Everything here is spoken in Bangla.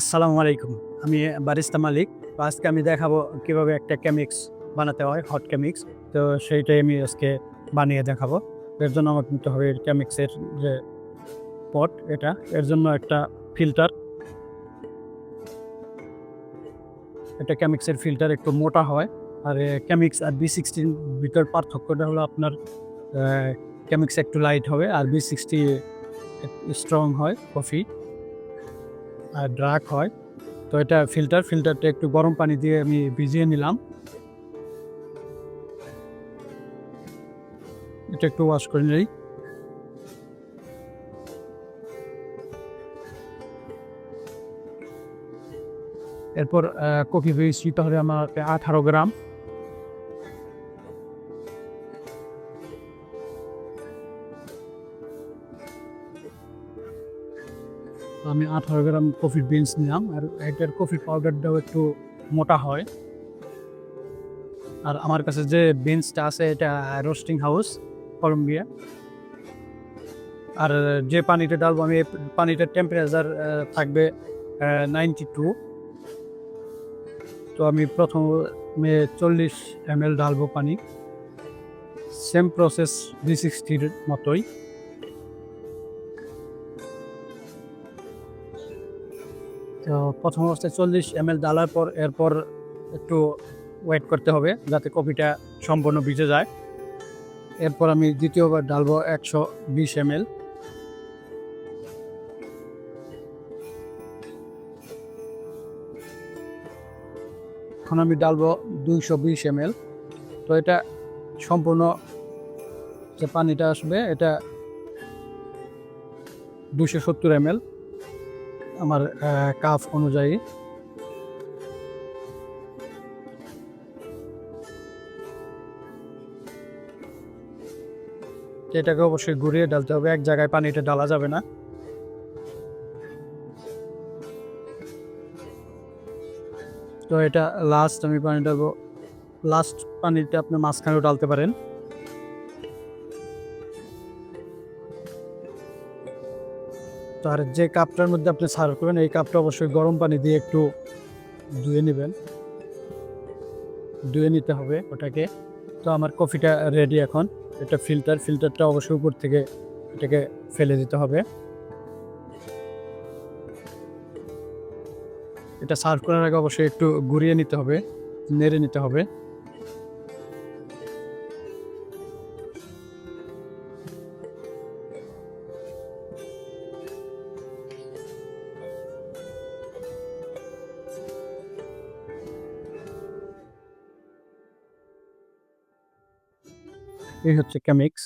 আসসালামু আলাইকুম। আমি বারিস্তা মালিক। আজকে আমি দেখাবো কীভাবে একটা কেমিক্স বানাতে হয় হট কেমিক্স তো সেইটাই আমি আজকে বানিয়ে দেখাবো। এর জন্য আমার নিতে হবে কেমিক্সের যে পট এটা। এর জন্য একটা ফিল্টার এটা কেমিক্সের ফিল্টার একটু মোটা হয়। আর কেমিক্স আর বি সিক্সটির ভিতর পার্থক্যটা হলো আপনার কেমিক্স একটু লাইট হবে আর বি সিক্সটি স্ট্রং হয় কফি ড্রাক হয়। তো এটা ফিল্টার ফিল্টারটা একটু গরম পানি দিয়ে আমি ভিজিয়ে নিলাম। এটা একটু ওয়াশ করে নিই। এরপর কফি নিতে হবে আমার আঠারো গ্রাম। আমি আঠারো গ্রাম কফির বিনস নিলাম আর এটার কফি পাউডারটাও একটু মোটা হয়। আর আমার কাছে যে বিনসটা আছে, এটা রোস্টিং হাউস কলম্বিয়া আর যে পানিটা ডালবো আমি পানিটার টেম্পারেচার থাকবে নাইনটি টু তো আমি প্রথমে চল্লিশ এম এল ডালবো পানি। সেম প্রসেস থ্রি সিক্সটির মতোই। তো প্রথম অবস্থায় চল্লিশ এম এল ডালার পর এরপর একটু ওয়েট করতে হবে যাতে কপিটা সম্পূর্ণ ভিজে যায়। এরপর আমি দ্বিতীয়বার ডালবো একশো বিশ এম এল এখন আমি ডালবো দুইশো বিশ এম এল তো এটা সম্পূর্ণ যে পানিটা আসবে, এটা দুশো সত্তর এম এল আমার কাফ অনুযায়ী। এটাকে অবশ্যই ঘুরিয়ে ডালতে হবে। এক জায়গায় পানিটা ডালা যাবে না। তো এটা লাস্ট আমি পানি ডালবো। লাস্ট পানিটা আপনি মাঝখানেও ডালতে পারেন। তো আর যে কাপটার মধ্যে আপনি সার্ভ করবেন, এই কাপটা অবশ্যই গরম পানি দিয়ে একটু ধুয়ে নেবেন। ধুয়ে নিতে হবে ওটাকে। তো আমার কফিটা রেডি এখন। এটা ফিল্টার ফিল্টারটা অবশ্যই উপর থেকে এটাকে ফেলে দিতে হবে। এটা সার্ভ করার আগে অবশ্যই একটু ঘুরিয়ে নিতে হবে, নেড়ে নিতে হবে। এই হচ্ছে কেমিক্স